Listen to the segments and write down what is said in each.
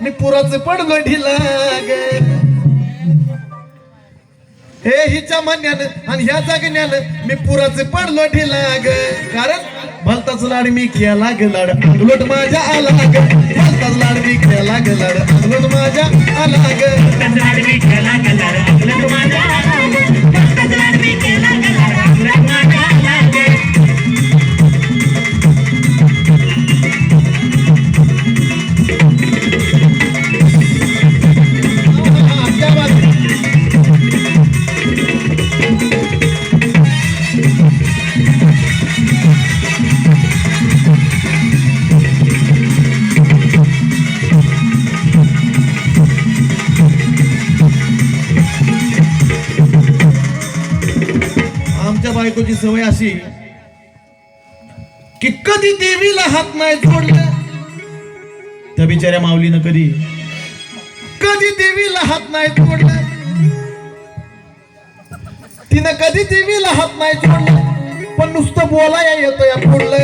मी पुराच पडलो ढिला ग हे हिच्या म्हणण्यानं आणि ह्या जागण्यानं मी पुराच पडलो ढिला ग कारण भलताच लाड मी केला ग लाड. अंगलोट माझ्या आला ग भलताच लाड मी केला ग लाड. अंगलोट माझ्या आला ग बायकोची सवय अशी की कधी देवीला हात नाही जोडला त्या बिचाऱ्या माऊलीनं कधी. कधी देवीला हात नाही जोडला. तिनं कधी देवीला हात नाही जोडला. पण नुसतं बोलाया येतं या पुढलं.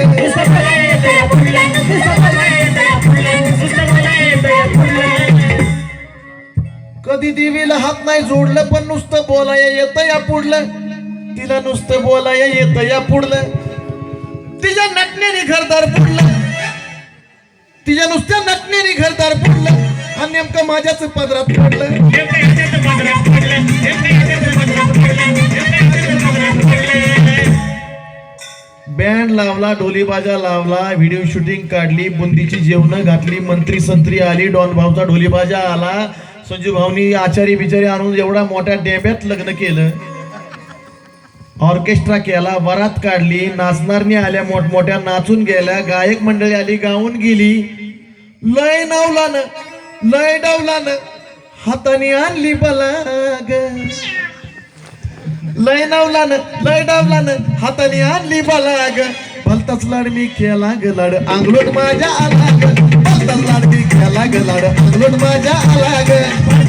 कधी देवीला हात नाही जोडलं पण नुसतं बोलाया येतं या पुढलं. तिला नुसतं बोलाया येतं या पुढलं. तिच्या नटण्याने घरदार पुढलं. तिच्या नुसत्या नटण्याने घरदार पुढलं. आणि नेमकं माझ्याच पदरात पडलं. बँड लावला ढोली बाजा लावला व्हिडिओ शूटिंग काढली बुंदीची जेवण घातली मंत्री संत्री आली डॉन भाऊचा ढोली बाजा आला. संजू भाऊनी आचारी बिचारी आणून एवढा मोठ्या डेब्यात लग्न केलं. ऑर्केस्ट्रा केला वरात काढली नाचणारणी आल्या मोठमोठ्या नाचून गेल्या गायक मंडळी आली गाऊन गेली. लय नावलानं लय डावलानं हाताने आणली बलाग. लय नावलानं लय डावलानं हाताने आणली बलाग. भलताच लाड मी केला ग लाड अंगलोट माझ्या आला ग भलताच लाड मी केला ग लाड अंगलोट माझ्या आला ग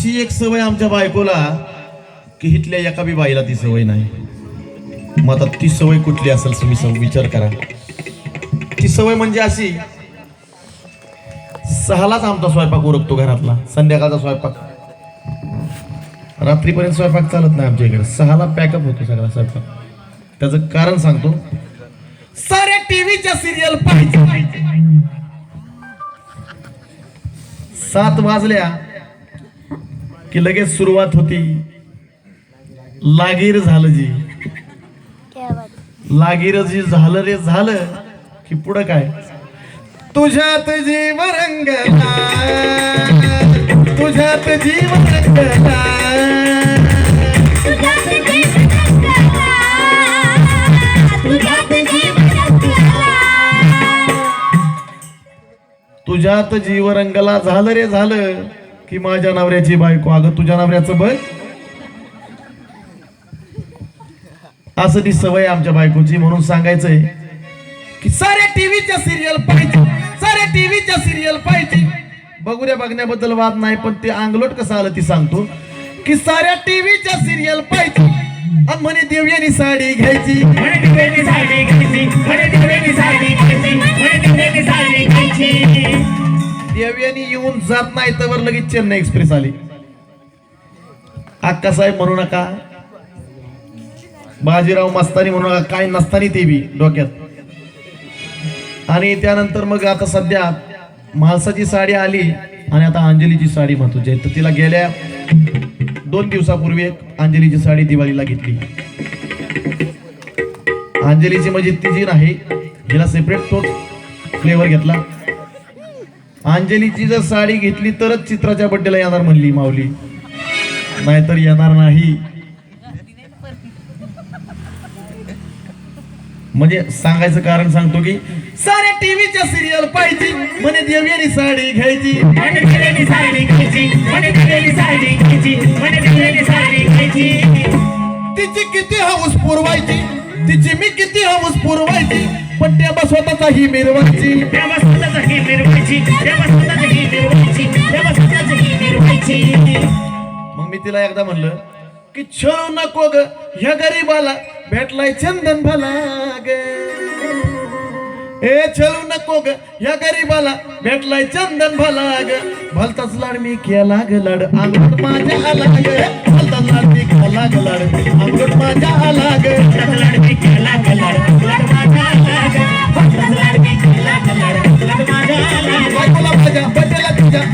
अशी एक सवय आमच्या बायकोला की हिथल्या एका बी बाईला ती सवय नाही. मग आता ती सवय कुठली असेल तुम्ही विचार करा. ती सवय म्हणजे अशी सहालाच आमचा स्वयंपाक उरकतो घरातला संध्याकाळचा स्वयंपाक. रात्रीपर्यंत स्वयंपाक चालत नाही आमच्या इकडे सहाला पॅकअप होतो सगळा स्वयंपाक. त्याचं कारण सांगतो साऱ्या टीव्हीच्या सिरियल पाहिजे सात वाजल्या की लगेच सुरुवात होती. लागीर झालं जी. लागीर जी झालं रे झालं की पुढं काय? तुझ्यात जीव रंगला तुझ्यात जीव रंगला तुझ्यात जीव रंगला तुझ्यात जीव रंगला झालं रे झालं. की माझ्या नवऱ्याची बायको. अगं तुझ्या नवऱ्याचं बघ. असं ती सवय आमच्या बायकोची म्हणून सांगायचंय की साऱ्या टीव्हीच्या सिरियल पाहिजे. साऱ्या टीव्हीच्या सिरियल पाहिजे. बघूया बघण्याबद्दल वाद नाही पण ते अंगलोट कसं आलं ती सांगतो. की साऱ्या टीव्हीच्या सिरियल पाहिजे. आणि म्हणे देवयानी साडी घ्यायची. देवयानी येऊन जात नाही तर लगेच चेन्नई एक्सप्रेस आली. अक्का साहेब म्हणू नका. बाजीराव मस्तानी म्हणू नका. काय नसतानी ते बी डोक्यात. आणि त्यानंतर मग आता सध्या म्हालसाची साडी आली आणि आता अंजलीची साडी म्हणतो. जे तर तिला गेल्या दोन दिवसापूर्वी एक अंजलीची साडी दिवाळीला घेतली. अंजलीची म्हणजे ती जी नाही हिला सेपरेट तोच फ्लेवर घेतला. अंजलीची जर साडी घेतली तरच चित्राच्या बड्डेला येणार म्हणली माऊली. नाहीतर येणार नाही. म्हणजे सांगायचं कारण सांगतो की साऱ्या टीव्हीच्या सिरियल पाहिजे म्हणे देवयानी साडी घ्यायची. तिची किती हौस पुरवायची? तिची मी किती हौस पुरवायची? पण त्या स्वतःचा ही मिरवायची ही तेव्हा स्वतःच ही तेव्हा स्वतःच ही मग मी तिला एकदा म्हणलं की छळू नको ग ह्या गरीबाला भेटलाय चंदन भला ग. ए छळू नको ग ह्या गरीबाला भेटलाय चंदन भला ग. भलताच लाड मी केला ग लाड अंगण माझ्या आला ग. भलताच लाड मी केला ग लाड अंगण माझ्या आला ग. लाडकी केला कलर लाड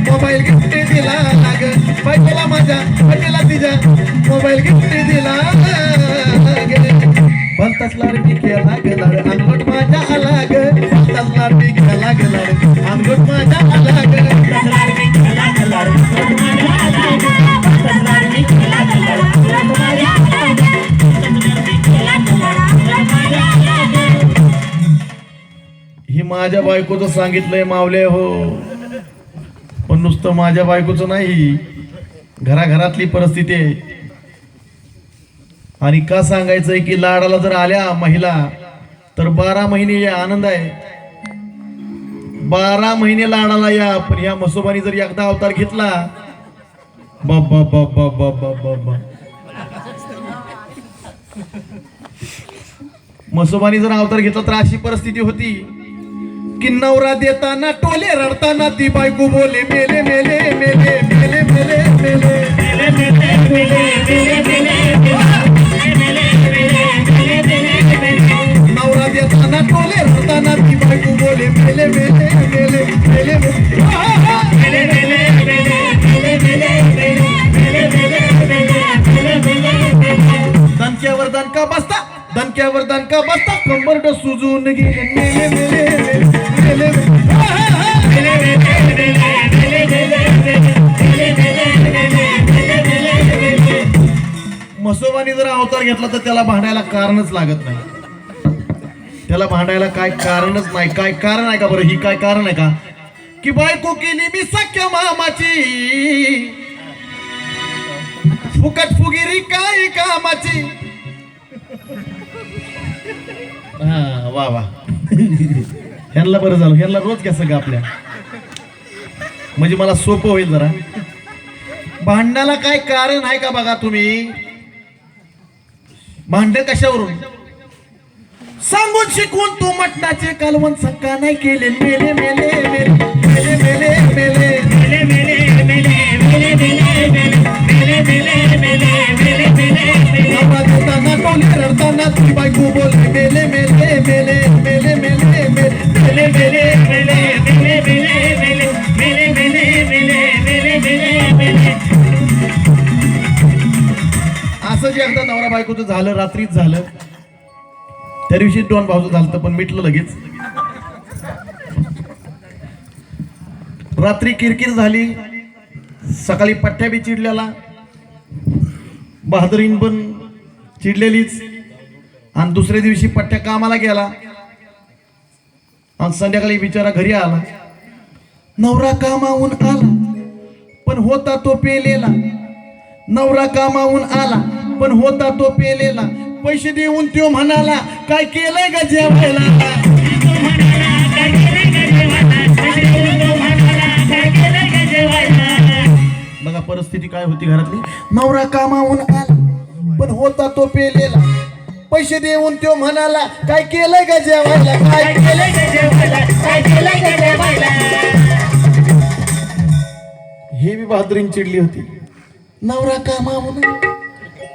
मोबाईल घेतले दिला लाग? पहिला माझ्या पहिला तिच्या मोबाईल घेतले दिला भलताच केला माझ्या ही माझ्या बायकोचं सांगितलंय मावले हो. पण नुसतं माझ्या बायकोचं नाही. घराघरातली परिस्थिती आहे. आणि का सांगायचंय की लाडाला जर आल्या महिला तर बारा महिने या आनंद आहे. बारा महिने लाडाला या पण या मसोबानी जर एकदा अवतार घेतला बाबा बाबा बाबा बाबा मसोबानी जर अवतार घेतला तर अशी परिस्थिती होती. कि नवरा देताना टोले रडताना ती बायको बोले मेले मेले मेले मेले मेले मेले. नवरा देताना टोले रडताना ती बायको बोले मेले मेले मेले मेले मेले. हा, दणक्यावर दणका बसता. डोक्यावर दणका बसता कंबरड सुजून गेले मसोबानी जर अवतार घेतला तर त्याला भांडायला कारणच लागत नाही. त्याला भांडायला काय कारणच नाही. काय कारण आहे का बरं? ही काय कारण आहे का? की बायको केली मी सख्य मामाची. फुकट फुगिरी काय कामाची? हा वा वा. ह्यांना बरं झालं. ह्यांना रोज घ्या सगळं आपल्या. म्हणजे मला सोपं होईल जरा. भांडणाला काय कारण आहे का बघा तुम्ही? भांड कशावरून? सांगून शिकवून तू मटणाचे कालवण सक्का नाही केले. मेले मेले मेले मेले मेले मेले. बायकोचं झालं रात्रीच झालं. त्या दिवशी दोन भाऊचं झालं पण मिटलं लगेच. रात्री किरकिर झाली. सकाळी पठ्ठ्या बी चिडलेला. बहादरीन पण चिडलेलीच. आणि दुसऱ्या दिवशी पठ्ठ्या कामाला गेला. आणि संध्याकाळी बिचारा घरी आला. नवरा कामाहून आला पण होता तो पेलेला. नवरा कामाहून आला. पण होता तो पेलेला. पैसे देऊन तो म्हणाला काय केलंय का जेवायला? बघा परिस्थिती काय होती घरातली. नवरा कामावून आला पण होता तो पेलेला. पैसे देऊन तो म्हणाला काय केलंय का जेवायला? काय हे बी बहादरीन चिडली होती. नवरा कामावून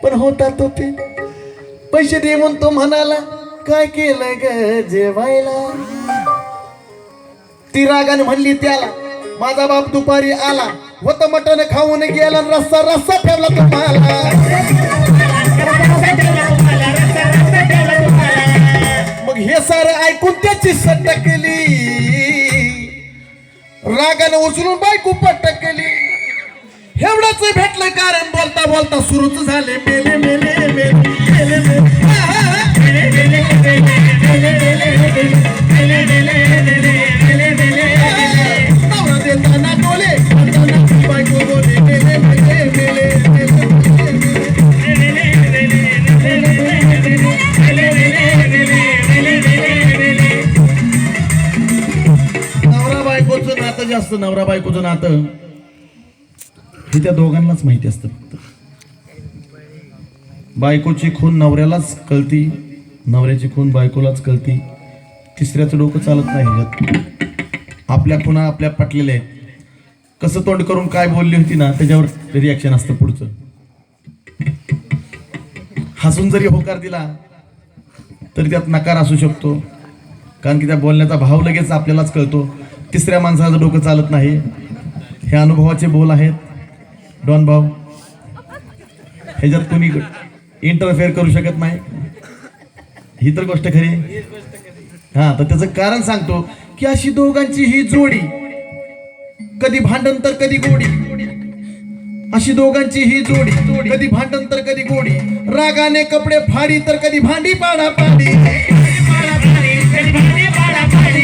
पण होता तो ते. पैसे म्हणून तो म्हणाला काय केलं ग जेवायला? ती रागाने म्हणली त्याला माझा बाप दुपारी आला होत मटण खाऊन गेला रस्सा रस्सा ठेवला तुम्हाला. मग हे सारं ऐकून त्याची सटकली रागाने उचलून बायको पटकली एवढंच भेटलं कारण बोलता बोलता सुरूच झाले. मेले मेले मेले मेले देताना डोले बायको बोले मेले मेले मेले नवरा बायकोचं नातं नवरा बायकोचं नातं. हे त्या दोघांनाच माहिती असतं फक्त. बायकोची खून नवऱ्यालाच कळती नवऱ्याची खून बायकोलाच कळती. तिसऱ्याचं डोकं चालत नाही आपल्या खुणा आपल्या पटलेल्या आहेत. कसं तोंड करून काय बोलली होती ना त्याच्यावर रिॲक्शन असतं पुढचं. हसून जरी होकार दिला तरी त्यात नकार असू शकतो. कारण की त्या बोलण्याचा भाव लगेच आपल्यालाच कळतो. तिसऱ्या माणसाचं डोकं चालत नाही. हे अनुभवाचे बोल आहेत. डॉन भाऊ ह्याच्यात कोणी इंटरफेअर करू शकत नाही ही तर गोष्ट खरी हा तर त्याचं कारण सांगतो की अशी दोघांची ही जोडी कधी भांडण तर कधी गोडी. अशी दोघांची ही जोडी कधी भांडण तर कधी गोडी. रागाने कपडे फाडी तर कधी भांडी पाडा पाडी